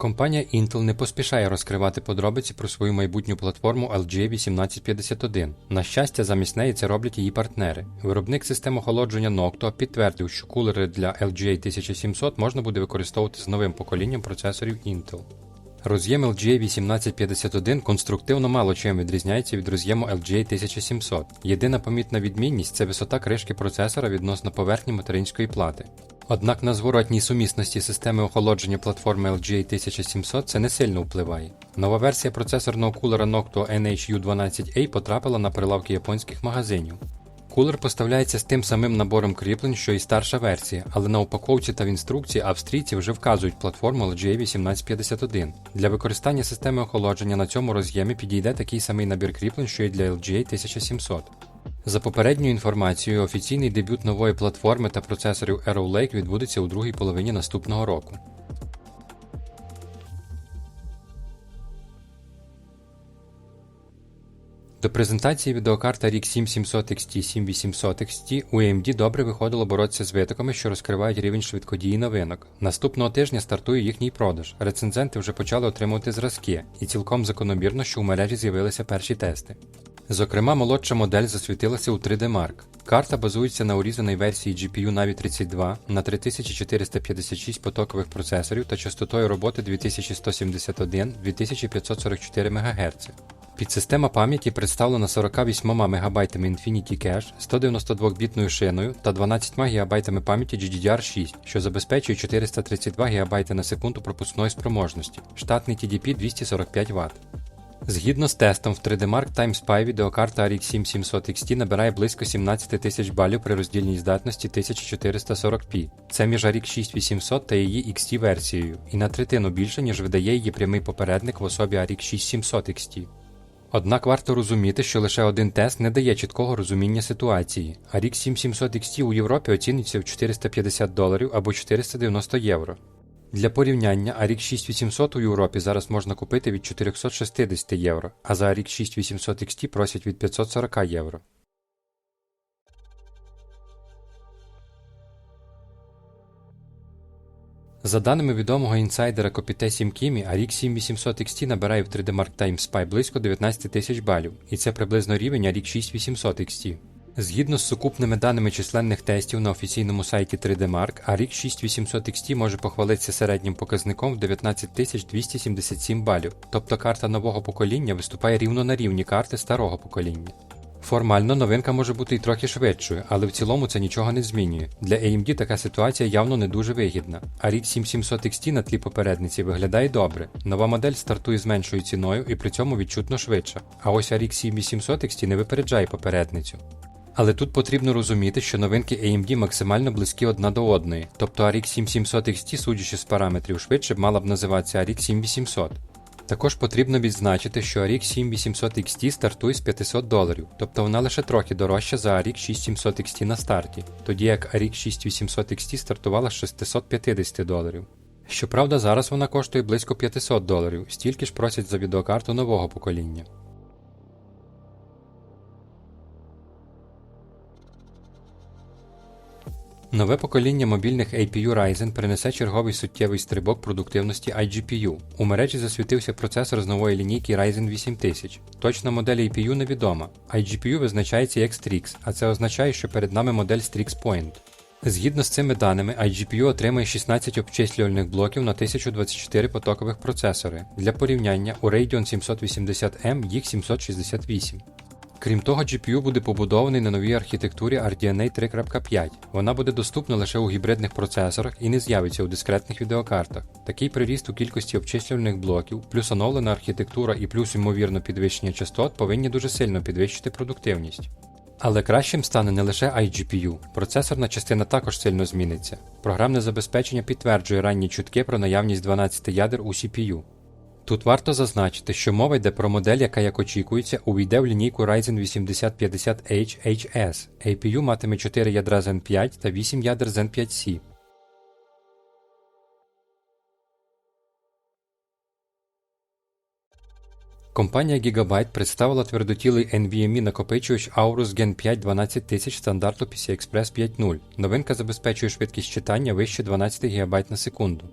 Компанія Intel не поспішає розкривати подробиці про свою майбутню платформу LGA 1851. На щастя, замість неї це роблять її партнери. Виробник систем охолодження Noctua підтвердив, що кулери для LGA 1700 можна буде використовувати з новим поколінням процесорів Intel. Роз'єм LGA 1851 конструктивно мало чим відрізняється від роз'єму LGA 1700. Єдина помітна відмінність це висота кришки процесора відносно поверхні материнської плати. Однак на зворотній сумісності системи охолодження платформи LGA 1700 це не сильно впливає. Нова версія процесорного кулера Noctua NHU12A потрапила на прилавки японських магазинів. Кулер поставляється з тим самим набором кріплень, що і старша версія, але на упаковці та в інструкції австрійці вже вказують платформу LGA 1851. Для використання системи охолодження на цьому роз'ємі підійде такий самий набір кріплень, що і для LGA 1700. За попередньою інформацією, офіційний дебют нової платформи та процесорів Arrow Lake відбудеться у другій половині наступного року. До презентації відеокарта RX 7700 XT 7800 XT у AMD добре виходило боротися з витоками, що розкривають рівень швидкодії новинок. Наступного тижня стартує їхній продаж. Рецензенти вже почали отримувати зразки, і цілком закономірно, що у мережі з'явилися перші тести. Зокрема, молодша модель засвітилася у 3D Mark. Карта базується на урізаній версії GPU Navi 32 на 3456 потокових процесорів та частотою роботи 2171-2544 МГц. Підсистема пам'яті представлена 48 МБ Infinity Cache, 192-бітною шиною та 12 ГБ пам'яті GDDR6, що забезпечує 432 ГБ на секунду пропускної спроможності, штатний TDP 245 Вт. Згідно з тестом, в 3D Mark Time Spy відеокарта RX 7700 XT набирає близько 17 тисяч балів при роздільній здатності 1440p. Це між RX 6800 та її XT версією, і на третину більше, ніж видає її прямий попередник в особі RX 6700 XT. Однак варто розуміти, що лише один тест не дає чіткого розуміння ситуації, а рік 7700 XT у Європі оцінюється в 450 доларів або 490 євро. Для порівняння Арік 6800 у Європі зараз можна купити від 460 євро, а за Арік 6800 XT просять від 540 євро. За даними відомого інсайдера Копіте Сімкімі, RX 7800 XT набирає в 3D Mark Time Spy близько 19 тисяч балів, і це приблизно рівень RX 6800 XT. Згідно з сукупними даними численних тестів на офіційному сайті 3D Mark, RX 6800 XT може похвалитися середнім показником в 19277 балів, тобто карта нового покоління виступає рівно на рівні карти старого покоління. Формально новинка може бути і трохи швидшою, але в цілому це нічого не змінює. Для AMD така ситуація явно не дуже вигідна. А RX 7700 XT на тлі попередниці виглядає добре. Нова модель стартує з меншою ціною і при цьому відчутно швидша. А ось RX 7800 XT не випереджає попередницю. Але тут потрібно розуміти, що новинки AMD максимально близькі одна до одної, тобто RX 7700 XT, судячи з параметрів швидше, мала б називатися RX 7800. Також потрібно відзначити, що RX 7800 XT стартує з 500 доларів, тобто вона лише трохи дорожча за RX 6700 XT на старті, тоді як RX 6800 XT стартувала з 650 доларів. Щоправда, зараз вона коштує близько 500 доларів, стільки ж просять за відеокарту нового покоління. Нове покоління мобільних APU Ryzen принесе черговий суттєвий стрибок продуктивності iGPU. У мережі засвітився процесор з нової лінійки Ryzen 8000. Точна модель APU невідома. iGPU визначається як Strix, а це означає, що перед нами модель Strix Point. Згідно з цими даними, iGPU отримає 16 обчислювальних блоків на 1024 потокових процесори. Для порівняння у Radeon 780M їх 768. Крім того, GPU буде побудований на новій архітектурі RDNA 3.5. Вона буде доступна лише у гібридних процесорах і не з'явиться у дискретних відеокартах. Такий приріст у кількості обчислювальних блоків, плюс оновлена архітектура і плюс ймовірно підвищення частот повинні дуже сильно підвищити продуктивність. Але кращим стане не лише iGPU, процесорна частина також сильно зміниться. Програмне забезпечення підтверджує ранні чутки про наявність 12 ядер у CPU. Тут варто зазначити, що мова йде про модель, яка, як очікується, увійде в лінійку Ryzen 8050H HS. APU матиме 4 ядра Zen 5 та 8 ядер Zen 5C. Компанія Gigabyte представила твердотілий NVMe накопичувач Aorus Gen 5 12000 стандарту PCI Express 5.0. Новинка забезпечує швидкість читання вище 12 ГБ на секунду.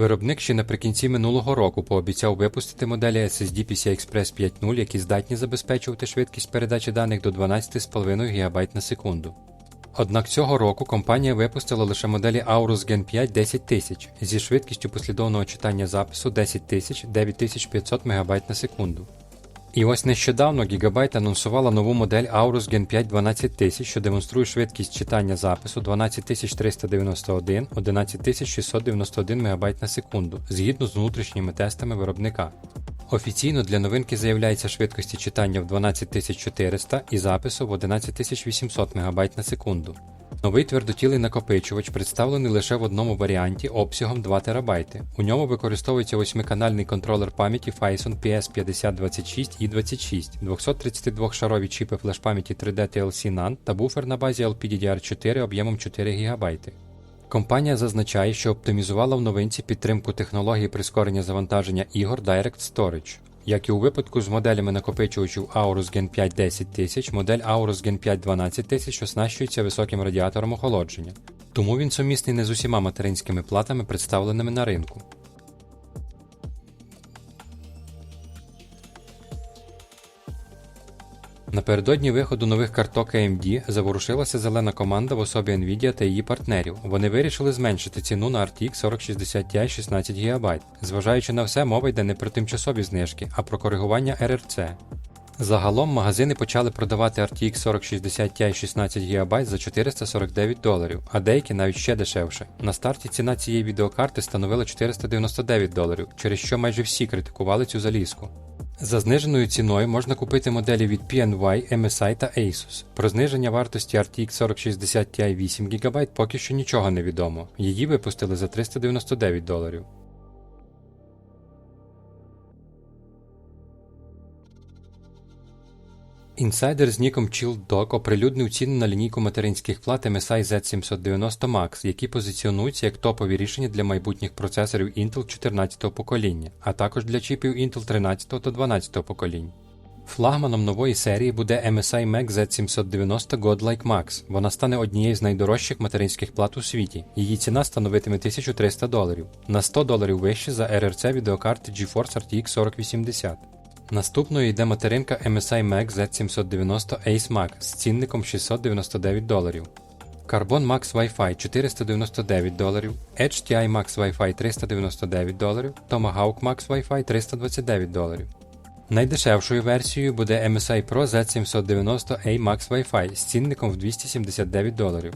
Виробник ще наприкінці минулого року пообіцяв випустити моделі SSD PCI Express 5.0, які здатні забезпечувати швидкість передачі даних до 12,5 ГБ на секунду. Однак цього року компанія випустила лише моделі Aorus Gen 5 10000 зі швидкістю послідовного читання запису 10000 9500 МБ на секунду. І ось нещодавно Gigabyte анонсувала нову модель Aorus Gen 5 12000, що демонструє швидкість читання запису 12391 11691 МБ на секунду згідно з внутрішніми тестами виробника. Офіційно для новинки заявляється швидкості читання в 12400 і запису в 11800 МБ на секунду. Новий твердотілий накопичувач представлений лише в одному варіанті обсягом 2 ТБ. У ньому використовується 8-канальний контролер пам'яті Phison PS5026 i 26 232-шарові чіпи флеш-пам'яті 3D TLC NAND та буфер на базі LPDDR4 об'ємом 4 ГБ. Компанія зазначає, що оптимізувала в новинці підтримку технології прискорення завантаження ігор Direct Storage. Як і у випадку з моделями накопичувачів Aorus Gen 5 10000, модель Aorus Gen 5 12000 оснащується високим радіатором охолодження, тому він сумісний не з усіма материнськими платами, представленими на ринку. Напередодні виходу нових карток AMD заворушилася зелена команда в особі Nvidia та її партнерів. Вони вирішили зменшити ціну на RTX 4060 Ti 16 ГБ. Зважаючи на все, мова йде не про тимчасові знижки, а про коригування RRC. Загалом магазини почали продавати RTX 4060 Ti 16 ГБ за 449 доларів, а деякі навіть ще дешевше. На старті ціна цієї відеокарти становила 499 доларів, через що майже всі критикували цю залізку. За зниженою ціною можна купити моделі від PNY, MSI та Asus. Про зниження вартості RTX 4060 Ti 8 ГБ поки що нічого не відомо. Її випустили за 399 доларів. Інсайдер з ніком ChillDog оприлюднив ціни на лінійку материнських плат MSI Z790 Max, які позиціонуються як топові рішення для майбутніх процесорів Intel 14 покоління, а також для чіпів Intel 13 та 12 поколінь. Флагманом нової серії буде MSI Max Z790 Godlike Max. Вона стане однією з найдорожчих материнських плат у світі. Її ціна становитиме 1300 доларів, на 100 доларів вище за RRC відеокарти GeForce RTX 4080. Наступною йде материнка MSI Max Z790 Ace Max з цінником 699 доларів. Carbon Max Wi-Fi 499 доларів, HTI Max Wi-Fi 399 доларів, Tomahawk Max Wi-Fi 329 доларів. Найдешевшою версією буде MSI Pro Z790A Max Wi-Fi з цінником в 279 доларів.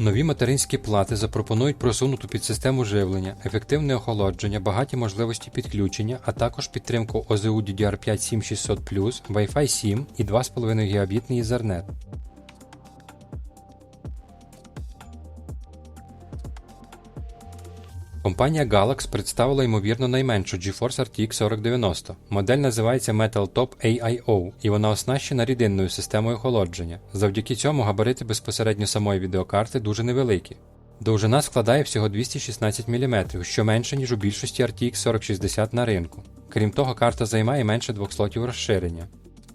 Нові материнські плати запропонують просунуту під систему живлення, ефективне охолодження, багаті можливості підключення, а також підтримку ОЗУ DDR5 7600 Wi-Fi 7 і 2,5 гігабітний Ethernet. Компанія Galax представила ймовірно найменшу GeForce RTX 4090. Модель називається Metal Top AIO, і вона оснащена рідинною системою охолодження. Завдяки цьому габарити безпосередньо самої відеокарти дуже невеликі. Довжина складає всього 216 мм, що менше, ніж у більшості RTX 4060 на ринку. Крім того, карта займає менше двох слотів розширення.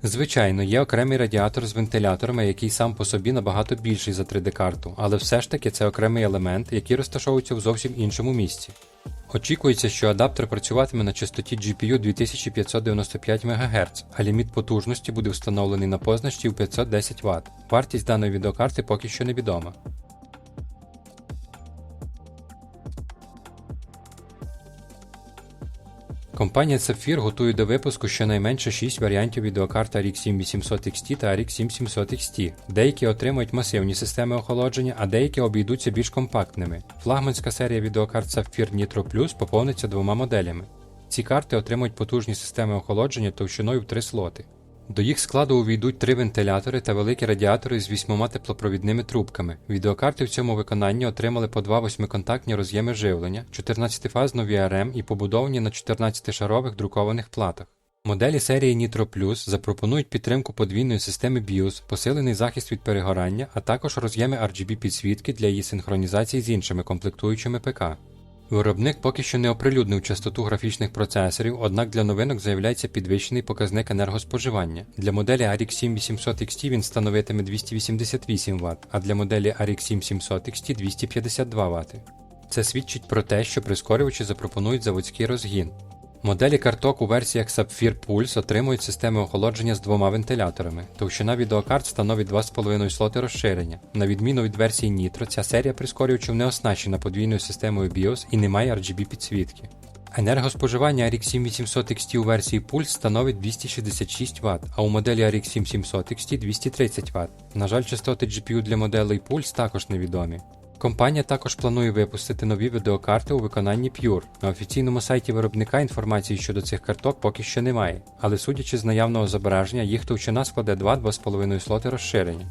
Звичайно, є окремий радіатор з вентиляторами, який сам по собі набагато більший за 3D-карту, але все ж таки це окремий елемент, який розташовується в зовсім іншому місці. Очікується, що адаптер працюватиме на частоті GPU 2595 МГц, а ліміт потужності буде встановлений на позначці в 510 Вт. Вартість даної відеокарти поки що невідома. Компанія Sapphire готує до випуску щонайменше 6 варіантів відеокарт RX 7800 XT та RX 7700 XT. Деякі отримують масивні системи охолодження, а деякі обійдуться більш компактними. Флагманська серія відеокарт Sapphire Nitro Plus поповниться двома моделями. Ці карти отримують потужні системи охолодження товщиною в 3 слоти. До їх складу увійдуть три вентилятори та великі радіатори з вісьмома теплопровідними трубками. Відеокарти в цьому виконанні отримали по два восьмиконтактні роз'єми живлення, 14-фазну VRM і побудовані на 14-шарових друкованих платах. Моделі серії Nitro Plus запропонують підтримку подвійної системи BIOS, посилений захист від перегорання, а також роз'єми RGB підсвітки для її синхронізації з іншими комплектуючими ПК. Виробник поки що не оприлюднив частоту графічних процесорів, однак для новинок заявляється підвищений показник енергоспоживання. Для моделі RX 7800 XT він становитиме 288 Вт, а для моделі RX 7700 XT 252 Вт. Це свідчить про те, що прискорювачі запропонують заводський розгін. Моделі карток у версіях Sapphire Pulse отримують системи охолодження з двома вентиляторами. Товщина відеокарт становить 2,5 слоти розширення. На відміну від версії Nitro, ця серія прискорювачів не оснащена подвійною системою BIOS і не має RGB підсвітки. Енергоспоживання RX 7800 XT у версії Pulse становить 266 Вт, а у моделі RX 7700 XT 230 Вт. На жаль, частоти GPU для моделей Pulse також невідомі. Компанія також планує випустити нові відеокарти у виконанні Pure. На офіційному сайті виробника інформації щодо цих карток поки що немає, але судячи з наявного зображення, їх товщина складе 2-2,5 слоти розширення.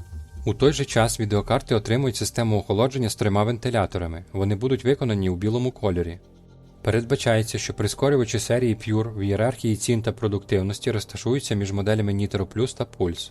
У той же час відеокарти отримують систему охолодження з трьома вентиляторами. Вони будуть виконані у білому кольорі. Передбачається, що прискорювачі серії Pure в ієрархії цін та продуктивності розташуються між моделями Nitro Plus та Pulse.